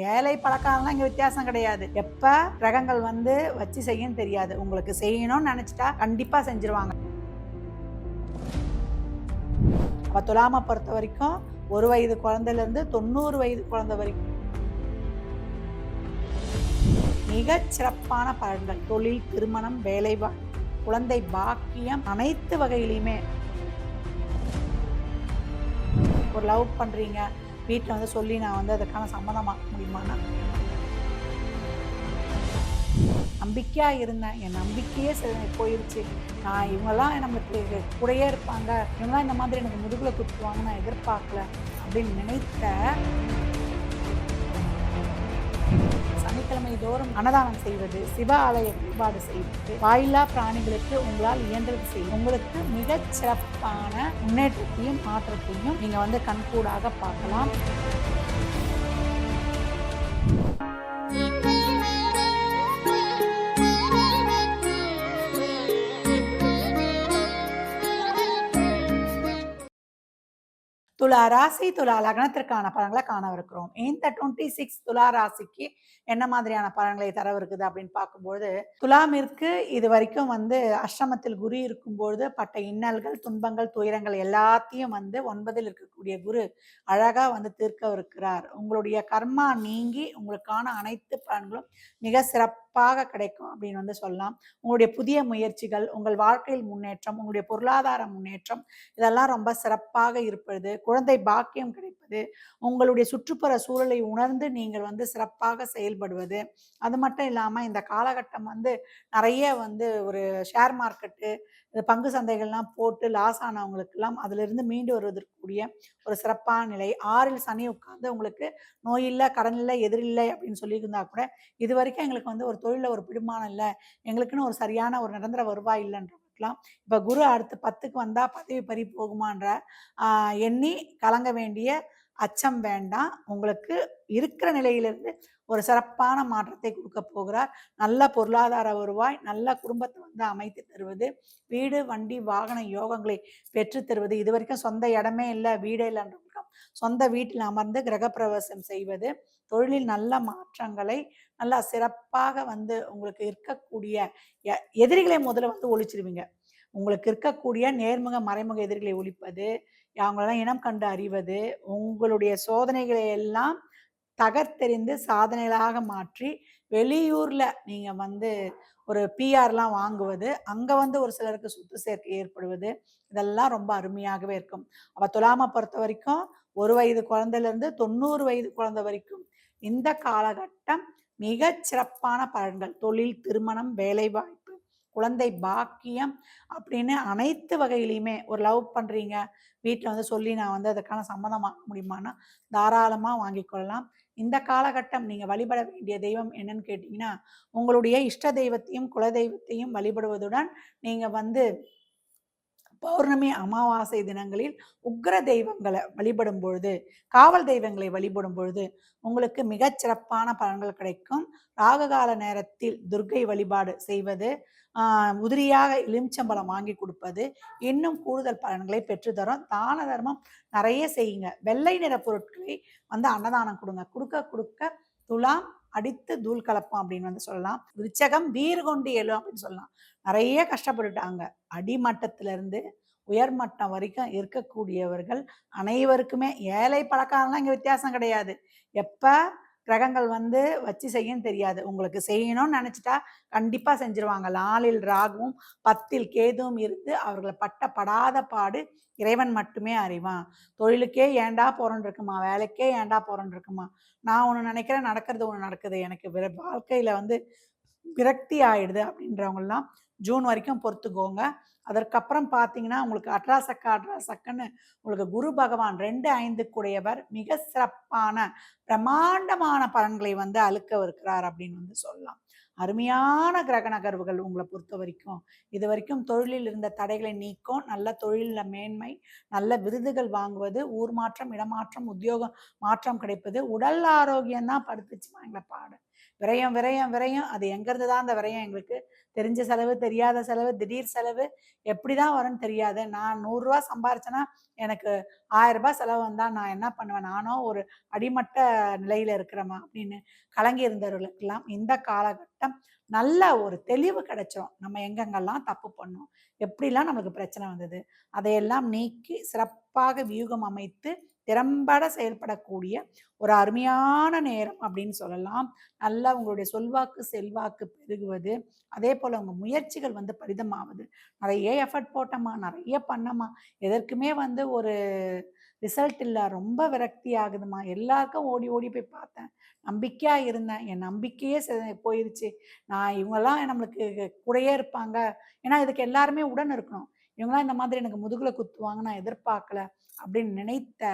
ஏழை பழக்காரம்லாம் இங்கே வித்தியாசம் கிடையாது. எப்போ கிரகங்கள் வந்து வச்சு செய்யணும் தெரியாது. உங்களுக்கு செய்யணும்னு நினச்சிட்டா கண்டிப்பாக செஞ்சிருவாங்க. அப்போ துலாமை பொறுத்த வரைக்கும் ஒரு வயது குழந்தையிலேருந்து தொண்ணூறு வயது குழந்தை வரைக்கும் மிகச் சிறப்பான பலன்கள். தொழில் திருமணம் வேலைவா குழந்தை பாக்கியம் அனைத்து வகையிலையுமே. ஒரு லவ் பண்ணுறீங்க வீட்டில் வந்து சொல்லி நான் வந்து அதுக்கான சம்மதமாக முடியுமானா நம்பிக்கையாக இருந்தேன். என் நம்பிக்கையே சரி போயிடுச்சு நான் இவங்கெல்லாம் நம்மளுக்கு கூடையே இருப்பாங்க. இவங்கெல்லாம் இந்த மாதிரி எனக்கு முதுகில் குத்துவாங்க நான் எதிர்பார்க்கல அப்படின்னு நினைத்த சனிக்கிழமை தோறும் அன்னதானம் செய்வது சிவ ஆலய வழிபாடு செய்வது வாயில்லா பிராணிகளுக்கு உங்களால் இயன்றது செய்யும் உங்களுக்கு மிகச் சிறப்பான முன்னேற்றத்தையும் மாற்றத்தையும் நீங்க வந்து கண்கூடாக பார்க்கலாம். துலா ராசி துலா லக்னத்திற்கான பலன்களை காணவிருக்கிறோம். இந்த டுவெண்ட்டி சிக்ஸ் துலா ராசிக்கு என்ன மாதிரியான பலன்களை தரவிருக்குது அப்படின்னு பார்க்கும்போது துலாமிற்கு இது வரைக்கும் வந்து அஷ்டமத்தில் குரு இருக்கும்பொழுது பட்ட இன்னல்கள் துன்பங்கள் துயரங்கள் எல்லாத்தையும் வந்து ஒன்பதில் இருக்கக்கூடிய குரு அழகா வந்து தீர்க்கவிருக்கிறார். உங்களுடைய கர்மா நீங்கி உங்களுக்கான அனைத்து பலன்களும் மிக சிறப்பு சிறப்பாக கிடைக்கும் அப்படின்னு வந்து சொல்லலாம். உங்களுடைய புதிய முயற்சிகள் உங்கள் வாழ்க்கையில் முன்னேற்றம் உங்களுடைய பொருளாதார முன்னேற்றம் இதெல்லாம் ரொம்ப சிறப்பாக இருப்பது குழந்தை பாக்கியம் கிடைப்பது உங்களுடைய சுற்றுப்புற சூழலை உணர்ந்து நீங்கள் வந்து சிறப்பாக செயல்படுவது. அது மட்டும் இல்லாமல் இந்த காலகட்டம் வந்து நிறைய வந்து ஒரு ஷேர் மார்க்கெட்டு இந்த பங்கு சந்தைகள்லாம் போட்டு லாஸ் ஆனவங்களுக்கெல்லாம் அதிலிருந்து மீண்டு வருவதற்குரிய ஒரு சிறப்பான நிலை. ஆறில் சனி உட்கார்ந்து உங்களுக்கு நோய் இல்லை கடன் இல்லை எதிரில்லை அப்படின்னு சொல்லியிருந்தா கூட இது வரைக்கும் எங்களுக்கு வந்து ஒரு தொழிலில் ஒரு பிடிமானம் இல்லை. எங்களுக்குன்னு ஒரு சரியான ஒரு நிரந்தர வருவாய் இல்லைன்ற இருக்கலாம் இப்போ குரு அடுத்து பத்துக்கு வந்தா பதவி பறி போகுமான்ற எண்ணி கலங்க வேண்டிய அச்சம் வேண்டாம். உங்களுக்கு இருக்கிற நிலையிலிருந்து ஒரு சிறப்பான மாற்றத்தை கொடுக்க போகிறார். நல்ல பொருளாதார வருவாய் நல்ல குடும்பத்தை வந்து அமைத்து தருவது வீடு வண்டி வாகன யோகங்களை பெற்று தருவது இது வரைக்கும் சொந்த இடமே இல்லை வீடே இல்லைன்றவங்களுக்கும் சொந்த வீட்டில் அமர்ந்து கிரகப்பிரவேசம் செய்வது தொழிலில் நல்ல மாற்றங்களை நல்லா சிறப்பாக வந்து உங்களுக்கு இருக்கக்கூடிய எ- எதிரிகளை முதல்ல வந்து ஒழிச்சிருவீங்க. உங்களுக்கு இருக்கக்கூடிய நேர்முக மறைமுக எதிரிகளை ஒழிப்பது அவங்களெல்லாம் இனம் கண்டு அறிவது உங்களுடைய சோதனைகளை எல்லாம் தகர்த்தெறிந்து சாதனைகளாக மாற்றி வெளியூர்ல நீங்க வந்து ஒரு பிஆர்லாம் வாங்குவது அங்க வந்து ஒரு சிலருக்கு சொத்து சேர்க்கை ஏற்படுவது இதெல்லாம் ரொம்ப அருமையாகவே இருக்கும். அப்போ துலாமை பொறுத்த வரைக்கும் ஒரு வயது குழந்தையில இருந்து தொண்ணூறு வயது குழந்தை வரைக்கும் இந்த காலகட்டம் மிகச் சிறப்பான பலன்கள். தொழில் திருமணம் வேலைவாய்ப்பு குழந்தை பாக்கியம் அப்படின்னு அனைத்து வகையிலையுமே ஒரு லவ் பண்ணுறீங்க வீட்டில் வந்து சொல்லி நான் வந்து அதுக்கான சம்மதம் வாங்க முடியுமான்னா தாராளமாக வாங்கிக் கொள்ளலாம். இந்த காலகட்டம் நீங்கள் வழிபட வேண்டிய தெய்வம் என்னன்னு கேட்டிங்கன்னா உங்களுடைய இஷ்ட தெய்வத்தையும் குல தெய்வத்தையும் வழிபடுவதுடன் நீங்கள் வந்து பௌர்ணமி அமாவாசை தினங்களில் உக்ர தெய்வங்களை வழிபடும் பொழுது காவல் தெய்வங்களை வழிபடும் பொழுது உங்களுக்கு மிகச் சிறப்பான பலன்கள் கிடைக்கும். ராககால நேரத்தில் துர்க்கை வழிபாடு செய்வது உதிரியாக எலுமிச்சம்பழம் வாங்கி கொடுப்பது இன்னும் கூடுதல் பலன்களை பெற்றுத்தரும். தான தர்மம் நிறைய செய்யுங்க. வெள்ளை நிற பொருட்களை வந்து அன்னதானம் கொடுங்க. கொடுக்க கொடுக்க துலாம் அடித்து தூள் கலப்போம் அப்படின்னு வந்து சொல்லலாம். விருச்சகம் வீறு கொண்டு எழும் அப்படின்னு சொல்லலாம். நிறைய கஷ்டப்பட்டுட்டாங்க. அடிமட்டத்திலிருந்து உயர்மட்டம் வரைக்கும் இருக்கக்கூடியவர்கள் அனைவருக்குமே ஏழை பழக்காரம்லாம் இங்கே வித்தியாசம் கிடையாது. எப்போ கிரகங்கள் வந்து வச்சு செய்யன்னு தெரியாது. உங்களுக்கு செய்யணும்னு நினைச்சிட்டா கண்டிப்பா செஞ்சிருவாங்க. நாளில் ராகுவும் பத்தில் கேதுவும் இருந்து அவர்களை பட்ட படாத பாடு இறைவன் மட்டுமே அறிவான். தொழிலுக்கே ஏண்டா போறோன்னு இருக்குமா? வேலைக்கே ஏண்டா போறோன்னு இருக்குமா? நான் ஒன்று நினைக்கிறேன் நடக்கிறது ஒன்று நடக்குது. எனக்கு விர வாழ்க்கையில வந்து விரக்தி ஆயிடுது அப்படின்றவங்கலாம் ஜூன் வரைக்கும் பொறுத்துக்கோங்க. அதற்கப்புறம் பார்த்தீங்கன்னா உங்களுக்கு அட்ரா சக்கா அட்ரா சக்கன்னு உங்களுக்கு குரு பகவான் ரெண்டு ஐந்துக்குடையவர் மிக சிறப்பான பிரம்மாண்டமான பலன்களை வந்து அழுக்க இருக்கிறார் அப்படின்னு வந்து சொல்லலாம். அருமையான கிரக நகர்வுகள் உங்களை பொறுத்த வரைக்கும். இது வரைக்கும் தொழிலில் இருந்த தடைகளை நீக்கும் நல்ல தொழிலில் மேன்மை நல்ல விருதுகள் வாங்குவது ஊர் மாற்றம் இடமாற்றம் உத்தியோகம் மாற்றம் கிடைப்பது உடல் ஆரோக்கியம் தான் படுத்துச்சுமா எங்களை பாடு. விரயம் விரயம் விரயம் அது எங்கேருந்து தான் அந்த விரயம் எங்களுக்கு தெரிஞ்ச செலவு தெரியாத செலவு திடீர் செலவு எப்படி தான் வரும்னு தெரியாது. நான் நூறுரூவா சம்பாரிச்சேன்னா எனக்கு ஆயிரம் ரூபாய் செலவு வந்தால் நான் என்ன பண்ணுவேன்? நானும் ஒரு அடிமட்ட நிலையில் இருக்கிறேமா அப்படின்னு கலங்கி இருந்தவர்களுக்கெல்லாம் இந்த காலகட்டம் நல்ல ஒரு தெளிவு கிடைச்சிரும். நம்ம எங்கெங்கெல்லாம் தப்பு பண்ணோம்? எப்படிலாம் நம்மளுக்கு பிரச்சனை வந்தது? அதையெல்லாம் நீக்கி சிறப்பாக வியூகம் அமைத்து திறம்பட செயல்படக்கூடிய ஒரு அருமையான நேரம் அப்படின்னு சொல்லலாம். நல்லா உங்களுடைய சொல்வாக்கு செல்வாக்கு பெருகுவது அதே போல் உங்கள் முயற்சிகள் வந்து பரிதமாவது. நிறைய எஃபர்ட் போட்டோமா நிறைய பண்ணமா எதற்குமே வந்து ஒரு ரிசல்ட் இல்லை ரொம்ப விரக்தி ஆகுதுமா எல்லாருக்கும் ஓடி ஓடி போய் பார்த்தேன். நம்பிக்கையாக இருந்தேன். என் நம்பிக்கையே செ- போயிருச்சு. நான் இவங்கெல்லாம் நம்மளுக்கு கூடையே இருப்பாங்க. ஏன்னா இதுக்கு எல்லாருமே உடன் இருக்கணும். இவங்களாம் இந்த மாதிரி எனக்கு முதுகில் குத்துவாங்க நான் எதிர்பார்க்கல அப்படின்னு நினைத்த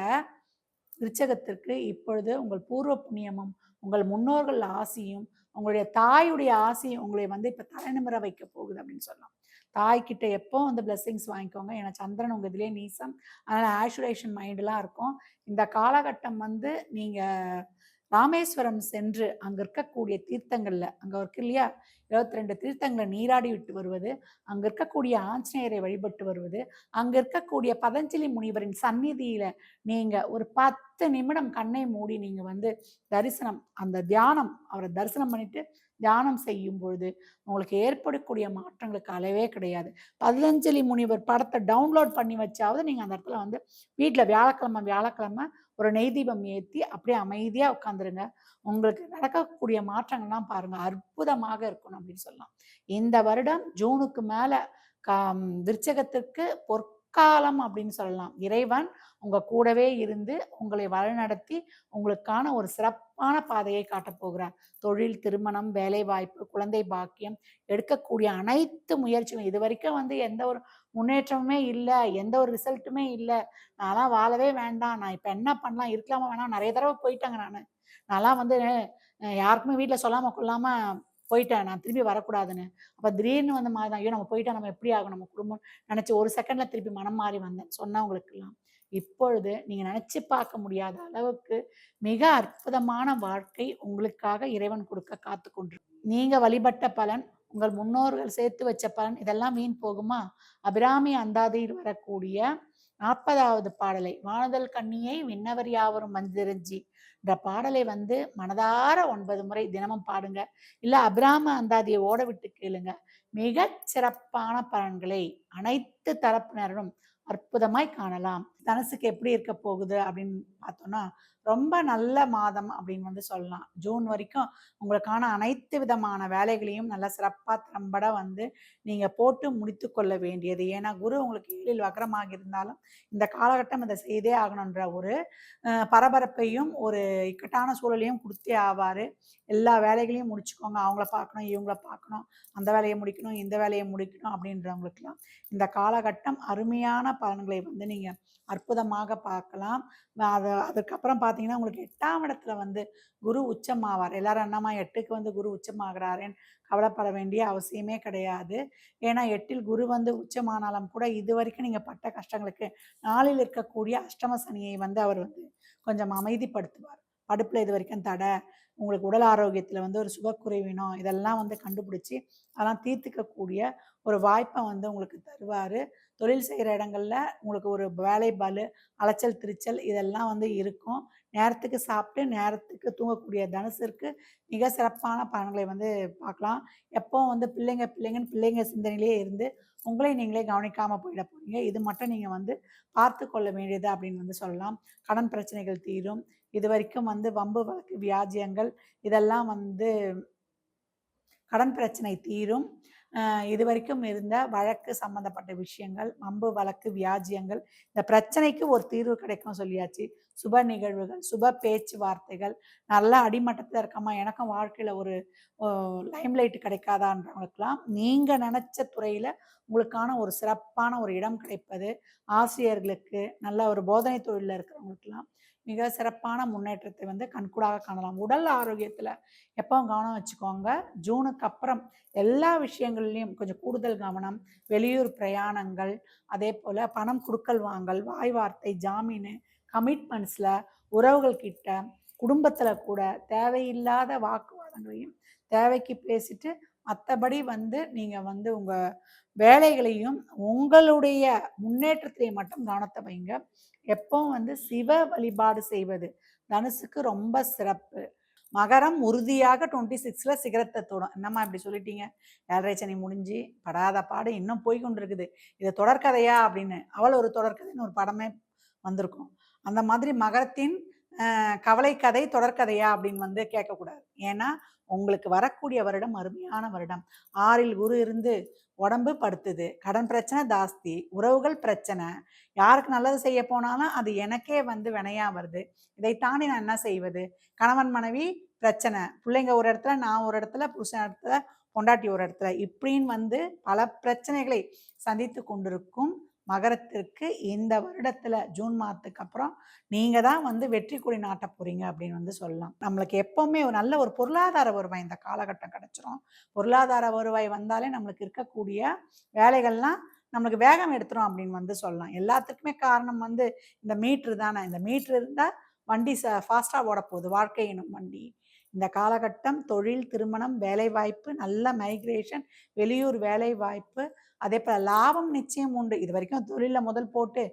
விருச்சகத்திற்கு இப்பொழுது உங்கள் பூர்வ புண்ணியமும் உங்கள் முன்னோர்கள் ஆசியும் உங்களுடைய தாயுடைய ஆசையும் உங்களை வந்து இப்போ தலைநிமிர வைக்க போகுது அப்படின்னு சொல்லலாம். தாய்கிட்ட எப்போ வந்து பிளெஸ்ஸிங்ஸ் வாங்கிக்கோங்க? ஏன்னா சந்திரன் உங்கள் இதுலேயே நீசம். அதனால் ஆஷுரேஷன் மைண்டெலாம் இருக்கும். இந்த காலகட்டம் வந்து நீங்கள் ராமேஸ்வரம் சென்று அங்கே இருக்கக்கூடிய தீர்த்தங்களில் அங்கே இருக்கு இல்லையா? இருபத்தி ரெண்டு தீர்த்தங்களை நீராடி விட்டு வருவது அங்கே இருக்கக்கூடிய ஆஞ்சநேயரை வழிபட்டு வருவது அங்கே இருக்கக்கூடிய பதஞ்சலி முனிவரின் சந்நிதியில் நீங்கள் ஒரு பத்து நிமிடம் கண்ணை மூடி நீங்கள் வந்து தரிசனம் அந்த தியானம் அவரை தரிசனம் பண்ணிட்டு தியானம் செய்யும் பொழுது உங்களுக்கு ஏற்படக்கூடிய மாற்றங்களுக்கு அளவே கிடையாது. பதஞ்சலி முனிவர் படத்தை டவுன்லோட் பண்ணி வச்சாவது நீங்கள் அந்த இடத்துல வந்து வீட்டில் வியாழக்கிழமை வியாழக்கிழமை ஒரு நெய் தீபம் ஏற்றி அப்படியே அமைதியாக உட்காந்துருங்க உங்களுக்கு நடக்கக்கூடிய மாற்றங்கள்லாம் பாருங்க. அற்புதமாக இருக்கணும் அப்படின்னு சொல்லலாம். இந்த வருடம் ஜூனுக்கு மேலே கா விருச்சகத்திற்கு பொற்காலம் அப்படின்னு சொல்லலாம். இறைவன் உங்க கூடவே இருந்து உங்களை வழிநடத்தி உங்களுக்கான ஒரு சிறப்பான பாதையை காட்டப் போகிறார். தொழில் திருமணம் வேலை வாய்ப்பு குழந்தை பாக்கியம் எடுக்கக்கூடிய அனைத்து முயற்சியும் இது வரைக்கும் வந்து எந்த ஒரு முன்னேற்றமுமே இல்லை எந்த ஒரு ரிசல்ட்டுமே இல்லை. நான்லாம் வாழவே வேண்டாம். நான் இப்போ என்ன பண்ணலாம்? இருக்கலாமா? வேணாம். நிறைய தடவை போயிட்டேங்க நான். நான்லாம் வந்து யாருக்குமே வீட்டில் சொல்லாமல் கொள்ளாமல் போயிட்டேன். நான் திரும்பி வரக்கூடாதுன்னு. அப்போ திடீர்னு வந்த மாதிரி தான் ஐயோ நம்ம போயிட்டா நம்ம எப்படி ஆகும்? நம்ம குடும்பம் நினச்சி ஒரு செகண்டில் திருப்பி மனம் மாறி வந்தேன். சொன்னவங்களுக்கெல்லாம் இப்பொழுது நீங்கள் நினச்சி பார்க்க முடியாத அளவுக்கு மிக அற்புதமான வாழ்க்கை உங்களுக்காக இறைவன் கொடுக்க காத்து கொண்டு நீங்கள் வழிபட்ட பலன் உங்கள் முன்னோர்கள் சேர்த்து வச்ச பலன் இதெல்லாம் வீண் போகுமா? அபிராமி அந்தாதியில் வரக்கூடிய நாற்பதாவது பாடலை வானதல் கண்ணியை விண்ணவர் யாவரும் மந்திரஞ்சி என்ற பாடலை வந்து மனதார ஒன்பது முறை தினமும் பாடுங்க. இல்ல அபிராம அந்தாதியை ஓட விட்டு கேளுங்க. மிக சிறப்பான பலன்களை அனைத்து தரப்பினரும் அற்புதமாய் காணலாம். தனசுக்கு எப்படி இருக்க போகுது அப்படின்னு பார்த்தோம்னா ரொம்ப நல்ல மாதம் அப்படின்னு வந்து சொல்லலாம். ஜூன் வரைக்கும் உங்களுக்கான அனைத்து விதமான வேலைகளையும் நல்லா சிறப்பாக திறம்பட வந்து நீங்கள் போட்டு முடித்து கொள்ள வேண்டியது. ஏன்னா குரு உங்களுக்கு ஏழில் வக்கரமாக இருந்தாலும் இந்த காலகட்டம் இதை செய்தே ஆகணுன்ற ஒரு பரபரப்பையும் ஒரு இக்கட்டான சூழலையும் கொடுத்தே ஆவார். எல்லா வேலைகளையும் முடிச்சுக்கோங்க. அவங்கள பார்க்கணும் இவங்கள பார்க்கணும். அந்த வேலையை முடிக்கணும் இந்த வேலையை முடிக்கணும் அப்படின்றவங்களுக்கெல்லாம் இந்த காலகட்டம் அருமையான பலன்களை வந்து நீங்கள் அற்புதமாக பார்க்கலாம். அது அதுக்கப்புறம் பார்த்து பார்த்தீங்கன்னா உங்களுக்கு எட்டாம் இடத்துல வந்து குரு உச்சமாவார். எல்லாரும் என்னம்மா எட்டுக்கு வந்து குரு உச்சமாகிறாரேன்னு கவலைப்பட வேண்டிய அவசியமே கிடையாது. ஏன்னா எட்டில் குரு வந்து உச்சமானாலும் கூட இது வரைக்கும் நீங்கள் பட்ட கஷ்டங்களுக்கு நாளில் இருக்கக்கூடிய அஷ்டம சனியை வந்து அவர் வந்து கொஞ்சம் அமைதிப்படுத்துவார். அடுப்பில் இது வரைக்கும் தடை உங்களுக்கு உடல் ஆரோக்கியத்தில் வந்து ஒரு சுகக்குறைவினம் இதெல்லாம் வந்து கண்டுபிடிச்சி அதெல்லாம் தீர்த்துக்கக்கூடிய ஒரு வாய்ப்பை வந்து உங்களுக்கு தருவார். தொழில் செய்கிற இடங்கள்ல உங்களுக்கு ஒரு வேலை பலு அலைச்சல் திருச்சல் இதெல்லாம் வந்து இருக்கும். நேரத்துக்கு சாப்பிட்டு நேரத்துக்கு தூங்கக்கூடிய தனுசிற்கு மிக சிறப்பான பலன்களை வந்து பார்க்கலாம். எப்போ வந்து பிள்ளைங்க பிள்ளைங்கன்னு பிள்ளைங்க சிந்தனையிலே இருந்து உங்களை நீங்களே கவனிக்காமல் போயிட போறீங்க. இது மட்டும் நீங்கள் வந்து பார்த்து கொள்ள வேண்டியது அப்படின்னு வந்து சொல்லலாம். கடன் பிரச்சனைகள் தீரும். இது வரைக்கும் வந்து வம்பு வழக்கு வியாஜியங்கள் இதெல்லாம் வந்து கடன் பிரச்சனை தீரும். இது வரைக்கும் இருந்த வழக்கு சம்பந்தப்பட்ட விஷயங்கள் மம்பு வழக்கு வியாஜியங்கள் இந்த பிரச்சனைக்கு ஒரு தீர்வு கிடைக்கும் சொல்லியாச்சு. சுப நிகழ்வுகள் சுப பேச்சுவார்த்தைகள் நல்லா அடிமட்டத்தில் இருக்கமா எனக்கும் வாழ்க்கையில் ஒரு லைம்லைட் கிடைக்காதான்றவங்களுக்கெல்லாம் நீங்கள் நினச்ச துறையில் உங்களுக்கான ஒரு சிறப்பான ஒரு இடம் கிடைப்பது ஆசிரியர்களுக்கு நல்ல ஒரு போதனை தொழிலில் இருக்கிறவங்களுக்கெல்லாம் மிக சிறப்பான முன்னேற்றத்தை வந்து கண்கூடாக காணலாம். உடல் ஆரோக்கியத்தில் எப்பவும் கவனம் வச்சுக்கோங்க. ஜூனுக்கு அப்புறம் எல்லா விஷயங்கள்லையும் கொஞ்சம் கூடுதல் கவனம் வெளியூர் பிரயாணங்கள் அதே போல் பணம் கொடுக்கல் வாங்கல் வாய் வார்த்தை ஜாமீன் கமிட்மெண்ட்ஸில் உறவுகள் கிட்ட குடும்பத்தில் கூட தேவையில்லாத வாக்குவாதங்களையும் தேவைக்கு பேசிட்டு மற்றபடி வந்து நீங்கள் வந்து உங்கள் வேலைகளையும் உங்களுடைய முன்னேற்றத்திலே மட்டும் கவனத்தை வைங்க. எப்பவும் வந்து சிவ வழிபாடு செய்வது தனுசுக்கு ரொம்ப சிறப்பு. மகரம் உறுதியாக டுவெண்ட்டி சிக்ஸில் சிகரத்தை தொடும். என்னம்மா இப்படி சொல்லிட்டீங்க? ஏழரை சனி முடிஞ்சு படாத பாடு இன்னும் போய் கொண்டு இருக்குது இது தொடர்கதையா அப்படின்னு. அவள் ஒரு தொடர்கதைன்னு ஒரு படமே வந்திருக்கும். அந்த மாதிரி மகரத்தின் கவலை கதை தொடர்கதையா அப்படின்னு வந்து கேட்கக்கூடாது. ஏன்னா உங்களுக்கு வரக்கூடிய வருடம் அருமையான வருடம். ஆறில் குரு இருந்து உடம்பு படுத்துது. கடன் பிரச்சனை ஜாஸ்தி. உறவுகள் பிரச்சனை. யாருக்கு நல்லது செய்ய போனாலும் அது எனக்கே வந்து வினையா வருது. இதை தாண்டி நான் என்ன செய்வது? கணவன் மனைவி பிரச்சனை. பிள்ளைங்க ஒரு இடத்துல நான் ஒரு இடத்துல புருஷன் இடத்துல பொண்டாட்டி ஒரு இடத்துல. இப்படின்னு வந்து பல பிரச்சனைகளை சந்தித்து கொண்டிருக்கும் மகரத்திற்கு இந்த வருடத்துல ஜூன் மாதத்துக்கு அப்புறம் நீங்க தான் வந்து வெற்றி கொடி நாட்ட போறீங்க அப்படின்னு வந்து சொல்லலாம். நம்மளுக்கு எப்பவுமே ஒரு நல்ல ஒரு பொருளாதார வருவாய் இந்த காலகட்டம் கிடைச்சிரும். பொருளாதார வருவாய் வந்தாலே நம்மளுக்கு இருக்கக்கூடிய வேலைகள்லாம் நம்மளுக்கு வேகம் எடுத்துரும் அப்படின்னு வந்து சொல்லலாம். எல்லாத்துக்குமே காரணம் வந்து இந்த மீட்ரு தானே. இந்த மீட்ரு இருந்தால் வண்டி ச ஃபாஸ்ட்டாக ஓட போகுது வாழ்க்கை எனும் வண்டி. இந்த காலகட்டம் தொழில் திருமணம் வேலைவாய்ப்பு நல்ல மைக்ரேஷன் வெளியூர் வேலைவாய்ப்பு அதே போல் லாபம் நிச்சயம் உண்டு. இது வரைக்கும் தொழிலில் முதல் போட்டு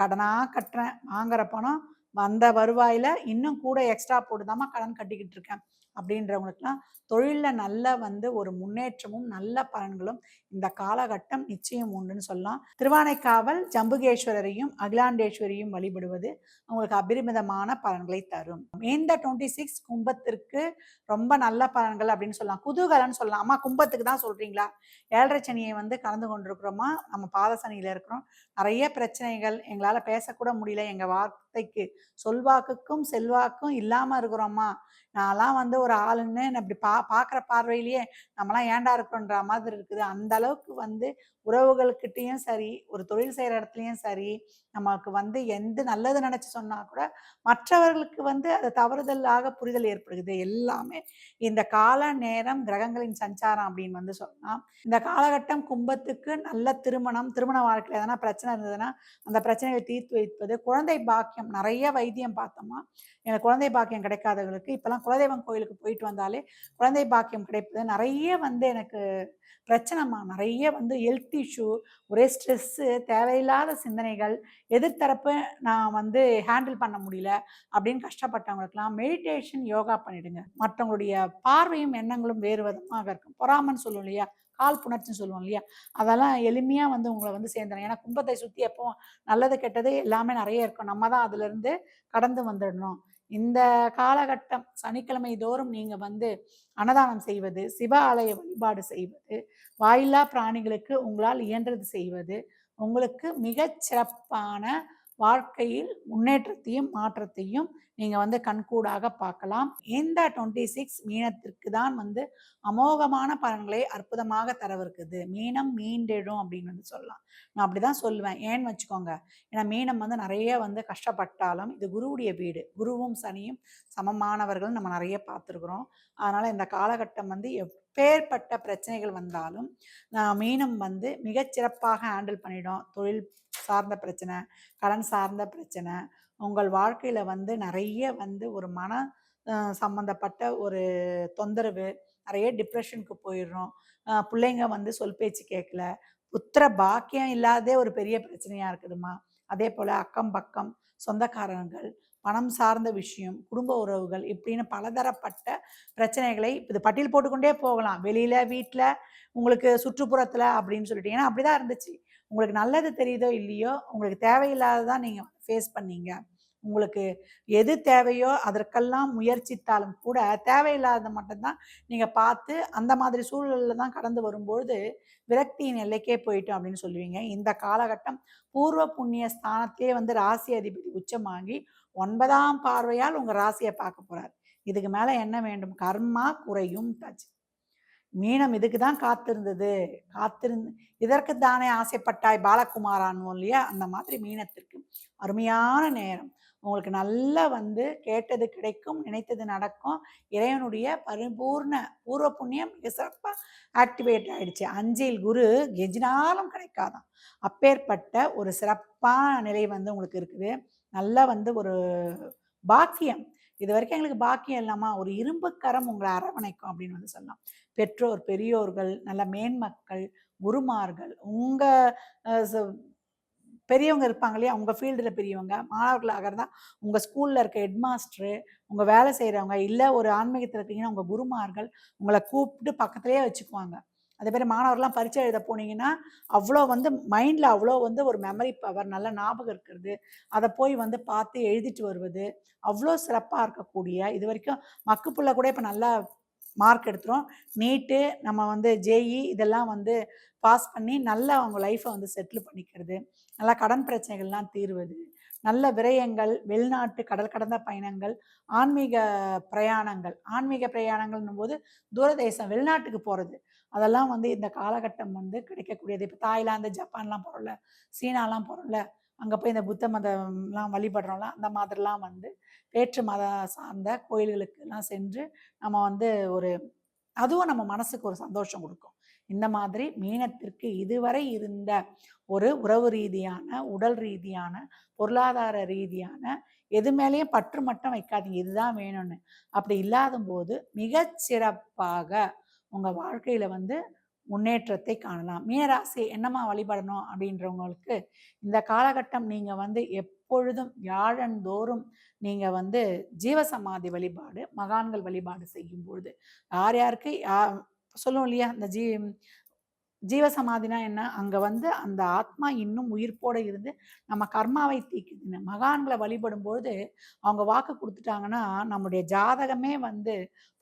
கடனாக கட்டுறேன் வாங்குற பணம் வந்த வருவாயில் இன்னும் கூட எக்ஸ்ட்ரா போட்டுதாம்மா கடன் கட்டிக்கிட்டு இருக்கேன். அப்படின்றவங்களுக்குலாம் தொழிலில் நல்ல வந்து ஒரு முன்னேற்றமும் நல்ல பலன்களும் இந்த காலகட்டம் நிச்சயம் உண்டுன்னு சொல்லலாம். திருவானைக்காவல் ஜம்புகேஸ்வரரையும் அகிலாண்டேஸ்வரியும் வழிபடுவது அவங்களுக்கு அபரிமிதமான பலன்களை தரும். இந்த டுவெண்ட்டி சிக்ஸ் கும்பத்திற்கு ரொம்ப நல்ல பலன்கள் அப்படின்னு சொல்லலாம். குதூகலன்னு சொல்லலாம். அம்மா கும்பத்துக்கு தான் சொல்கிறீங்களா ஏழரை சனியை வந்து கலந்து கொண்டிருக்கிறோமா? நம்ம பாதசனியில் இருக்கிறோம். நிறைய பிரச்சனைகள். எங்களால் பேசக்கூட முடியல. எங்கள் வார்த்தைக்கு சொல்வாக்குக்கும் செல்வாக்கும் இல்லாமல் இருக்கிறோமா நான்லாம் வந்து ஒரு ஆளுன்னு நான் இப்படி பா பார்க்குற பார்வையிலேயே நம்மலாம் ஏண்டா இருக்கோன்ற மாதிரி இருக்குது. அந்த அளவுக்கு வந்து உறவுகள்கிட்டையும் சரி ஒரு தொழில் செய்கிற இடத்துலையும் சரி நமக்கு வந்து எந்த நல்லது நினச்சி சொன்னால் கூட மற்றவர்களுக்கு வந்து அது தவறுதலாக புரிதல் ஏற்படுகிறது. எல்லாமே இந்த கால நேரம் கிரகங்களின் சஞ்சாரம் அப்படின்னு வந்து சொல்லலாம் இந்த காலகட்டம் கும்பத்துக்கு நல்ல திருமணம் திருமண வாழ்க்கையில் எதனா பிரச்சனை இருந்ததுன்னா அந்த பிரச்சனைகளை தீர்த்து வைப்பது குழந்தை பாக்கியம் நிறைய வைத்தியம் பார்த்தோமா எனக்கு குழந்தை பாக்கியம் கிடைக்காதவங்களுக்கு இப்போல்லாம் குலதெய்வம் கோயிலுக்கு போயிட்டு வந்தாலே குழந்தை பாக்கியம் கிடைப்பது. நிறைய வந்து எனக்கு பிரச்சனைமா நிறைய வந்து ஹெல்த் இஷ்யூ ஒரே ஸ்ட்ரெஸ்ஸு தேவையில்லாத சிந்தனைகள் எதிர்த்தரப்பு நான் வந்து ஹேண்டில் பண்ண முடியல அப்படின்னு கஷ்டப்பட்டவங்களுக்குலாம் மெடிடேஷன் யோகா பண்ணிடுங்க. மற்றவங்களுடைய பார்வையும் எண்ணங்களும் வேறு விதமாக இருக்கும். பொறாமன்னு சொல்லுவோம் இல்லையா? கால் புணர்ச்சின்னு சொல்லுவோம் இல்லையா? அதெல்லாம் எளிமையாக வந்து உங்களை வந்து சேர்ந்துடும் ஏன்னா கும்பத்தை சுற்றி எப்போ நல்லது கெட்டது எல்லாமே நிறைய இருக்கும். நம்ம தான் அதுலேருந்து கடந்து வந்துடணும். இந்த காலகட்டம் சனிக்கிழமை தோறும் நீங்கள் வந்து அன்னதானம் செய்வது சிவ ஆலய வழிபாடு செய்வது வாயில்லா பிராணிகளுக்கு உங்களால் இயன்றது செய்வது உங்களுக்கு மிகச் சிறப்பான வாழ்க்கையில் முன்னேற்றத்தையும் மாற்றத்தையும் நீங்கள் வந்து கண்கூடாக பார்க்கலாம். இந்த டுவெண்ட்டி சிக்ஸ் மீனத்திற்கு தான் வந்து அமோகமான பலன்களை அற்புதமாக தரவிருக்குது. மீனம் மீண்டெழும் அப்படின்னு வந்து சொல்லலாம். நான் அப்படி தான் சொல்லுவேன். ஏன்னு வச்சுக்கோங்க. ஏன்னா மீனம் வந்து நிறைய வந்து கஷ்டப்பட்டாலும் இது குருவுடைய வீடு. குருவும் சனியும் சமமானவர்கள் நம்ம நிறைய பார்த்துருக்குறோம். அதனால் இந்த காலகட்டம் வந்து எப்பேற்பட்ட பிரச்சனைகள் வந்தாலும் நான் மீனம் வந்து மிகச்சிறப்பாக ஹேண்டில் பண்ணிடும். தொழில் சார்ந்த பிரச்சனை கடன் சார்ந்த பிரச்சனை உங்கள் வாழ்க்கையில் வந்து நிறைய வந்து ஒரு மன சம்மந்தப்பட்ட ஒரு தொந்தரவு நிறைய டிப்ரெஷனுக்கு போயிடுறோம். பிள்ளைங்க வந்து சொல் பேச்சு கேட்கல. புத்திர பாக்கியம் இல்லாதே ஒரு பெரிய பிரச்சனையாக இருக்குதுமா அதே போல் அக்கம் பக்கம் சொந்தக்காரங்கள் பணம் சார்ந்த விஷயம் குடும்ப உறவுகள் இப்படின்னு பலதரப்பட்ட பிரச்சனைகளை இது பட்டியல் போட்டுக்கொண்டே போகலாம். வெளியில் வீட்டில் உங்களுக்கு சுற்றுப்புறத்தில் அப்படின்னு சொல்லிட்டு. ஏன்னா அப்படி தான் இருந்துச்சு. உங்களுக்கு நல்லது தெரியுதோ இல்லையோ உங்களுக்கு தேவையில்லாததான் நீங்கள் ஃபேஸ் பண்ணீங்க. உங்களுக்கு எது தேவையோ அதற்கெல்லாம் முயற்சித்தாலும் கூட தேவையில்லாத மட்டும்தான் நீங்கள் பார்த்து அந்த மாதிரி சூழலில் தான் கடந்து வரும்பொழுது விரக்தியின் எல்லைக்கே போயிட்டோம் அப்படின்னு சொல்லுவீங்க. இந்த காலகட்டம் பூர்வ புண்ணிய ஸ்தானத்திலே வந்து ராசி அதிபதி உச்சமாகி ஒன்பதாம் பார்வையால் உங்கள் ராசியை பார்க்க போறார். இதுக்கு மேலே என்ன வேண்டும்? கர்மா குறையும் தாச்சு மீனம் இதுக்கு தான் காத்திருந்தது. காத்திருந்து இதற்கு தானே ஆசைப்பட்டாய் பாலகுமாரான்னு இல்லையா? அந்த மாதிரி மீனத்திற்கு. அருமையான நேரம். உங்களுக்கு நல்லா வந்து கேட்டது கிடைக்கும் நினைத்தது நடக்கும். இறைவனுடைய பரிபூர்ண பூர்வ புண்ணியம் மிக சிறப்பாக ஆக்டிவேட் ஆயிடுச்சு. அஞ்சில் குரு கெஞ்சினாலும் கிடைக்காதான் அப்பேற்பட்ட ஒரு சிறப்பான நிலை வந்து உங்களுக்கு இருக்குது. நல்லா வந்து ஒரு பாக்கியம். இது வரைக்கும் எங்களுக்கு பாக்கியம் இல்லாமா ஒரு இரும்பு கரம் உங்களை அரவணைக்கும் அப்படின்னு வந்து சொல்லலாம் பெற்றோர் பெரியோர்கள் நல்ல மேன்மக்கள் குருமார்கள் உங்கள் பெரியவங்க இருப்பாங்க இல்லையா? உங்கள் ஃபீல்டில் பெரியவங்க மாணவர்களாக இருந்தால் உங்கள் ஸ்கூலில் இருக்க ஹெட்மாஸ்டரு உங்கள் வேலை செய்கிறவங்க இல்லை ஒரு ஆன்மீகத்தில் இருக்கீங்கன்னா உங்கள் குருமார்கள் உங்களை கூப்பிட்டு பக்கத்துலேயே வச்சுக்குவாங்க. அதே மாதிரி மாணவர்லாம் பரீட்சை எழுத போனீங்கன்னா அவ்வளோ வந்து மைண்டில் அவ்வளோ வந்து ஒரு மெமரி பவர் நல்ல ஞாபகம் இருக்கிறது. அதை போய் வந்து பார்த்து எழுதிட்டு வருவது. அவ்வளோ சிறப்பாக இருக்கக்கூடிய இது வரைக்கும் மக்குப்புள்ள கூட இப்போ நல்லா மார்க் எடுத்துரும் நீட்டு நம்ம வந்து ஜேஇ இதெல்லாம் வந்து பாஸ் பண்ணி நல்லா அவங்க லைஃப்பை வந்து செட்டில் பண்ணிக்கிறது. நல்லா கடன் பிரச்சனைகள்லாம் தீர்வது. நல்ல விரயங்கள் வெளிநாட்டு கடல் கடந்த பயணங்கள் ஆன்மீக பிரயாணங்கள். ஆன்மீக பிரயாணங்கள்னும் போது தூரதேசம் வெளிநாட்டுக்கு போகிறது அதெல்லாம் வந்து இந்த காலகட்டம் வந்து கிடைக்கக்கூடியது. இப்போ தாய்லாந்து ஜப்பான்லாம் போகிறோம்ல சீனாலாம் போகிறோம்ல அங்கே போய் இந்த புத்த மதம்லாம் வழிபடுறோம்ல அந்த மாதிரிலாம் வந்து வேற்று மதம் சார்ந்த கோயில்களுக்கெல்லாம் சென்று நம்ம வந்து ஒரு அதுவும் நம்ம மனசுக்கு ஒரு சந்தோஷம் கொடுக்கும். இந்த மாதிரி மீனத்திற்கு இதுவரை இருந்த ஒரு உறவு ரீதியான உடல் ரீதியான பொருளாதார ரீதியான எது மேலேயும் பற்று மட்டும் வைக்காதீங்க. இதுதான் வேணும்னு. அப்படி இல்லாத போது மிகச்சிறப்பாக சிறப்பாக வாழ்க்கையில் வந்து முன்னேற்றத்தை காணலாம். மீனராசி என்னமா வழிபடணும் அப்படின்றவங்களுக்கு இந்த காலகட்டம் நீங்கள் வந்து எப்பொழுதும் வியாழந்தோறும் நீங்கள் வந்து ஜீவசமாதி வழிபாடு மகான்கள் வழிபாடு செய்யும் பொழுது யார் யாருக்கு யா சொல்லுவோம் இல்லையா? இந்த ஜீ ஜீவசமாதினா என்ன? அங்கே வந்து அந்த ஆத்மா இன்னும் உயிர்ப்போடு இருந்து நம்ம கர்மாவை தீக்குதுன்னு மகான்களை வழிபடும் பொழுது அவங்க வாக்கு கொடுத்துட்டாங்கன்னா நம்முடைய ஜாதகமே வந்து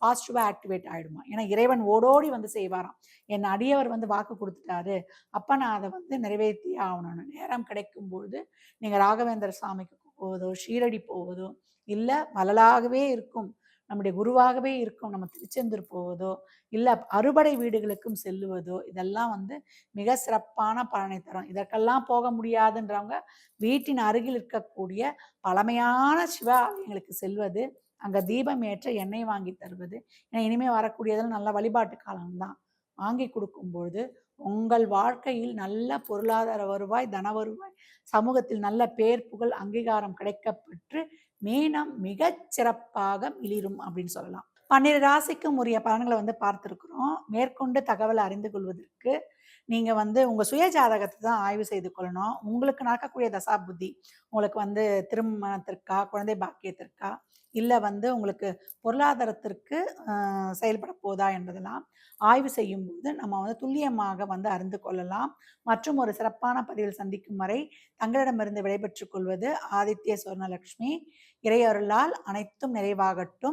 பாசிட்டிவாக ஆக்டிவேட் ஆகிடுமா ஏன்னா இறைவன் ஓடோடி வந்து செய்வாராம். என் அடியவர் வந்து வாக்கு கொடுத்துட்டாரு. அப்போ நான் அதை வந்து நிறைவேற்றி ஆகணும்னு நேரம் கிடைக்கும் பொழுது நீங்கள் ராகவேந்திர சாமிக்கு போவதோ ஷீரடி போவதோ இல்லை மலலாகவே இருக்கும். நம்முடைய குருவாகவே இருக்கும். நம்ம திருச்செந்தூர் போவதோ இல்லை அறுபடை வீடுகளுக்கும் செல்லுவதோ இதெல்லாம் வந்து மிக சிறப்பான பலனை தரும். இதற்கெல்லாம் போக முடியாதுன்றவங்க வீட்டின் அருகில் இருக்கக்கூடிய பழமையான சிவ ஆலயங்களுக்கு செல்வது அங்கே தீபம் ஏற்ற எண்ணெய் வாங்கி தருவது ஏன்னா இனிமே வரக்கூடியதெல்லாம் நல்ல வழிபாட்டு காலம்தான். வாங்கி கொடுக்கும் பொழுது உங்கள் வாழ்க்கையில் நல்ல பொருளாதார வருவாய் தன வருவாய் சமூகத்தில் நல்ல பேர் புகழ் அங்கீகாரம் கிடைக்கப்பட்டு மீனம் மிகச் சிறப்பாக மிளிரும் அப்படின்னு சொல்லலாம். பன்னிரு ராசிக்கும் உரிய பலன்களை வந்து பார்த்துருக்குறோம். மேற்கொண்டு தகவல் அறிந்து கொள்வதற்கு நீங்க வந்து உங்க சுய ஜாதகத்தை தான் ஆய்வு செய்து கொள்ளணும். உங்களுக்கு நடக்கக்கூடிய தசா புத்தி உங்களுக்கு வந்து திருமணத்திற்கா குழந்தை பாக்கியத்திற்கா இல்லை வந்து உங்களுக்கு பொருளாதாரத்திற்கு செயல்பட போதா என்பதெல்லாம் ஆய்வு செய்யும் போது நம்ம வந்து துல்லியமாக வந்து அறிந்து கொள்ளலாம். மற்றும் ஒரு சிறப்பான பதிவில் சந்திக்கும் வரை தங்களிடமிருந்து விடைபெற்றுக் கொள்வது ஆதித்ய சுவர்ணலட்சுமி இறையருளால் அனைத்தும் நிறைவாகட்டும்.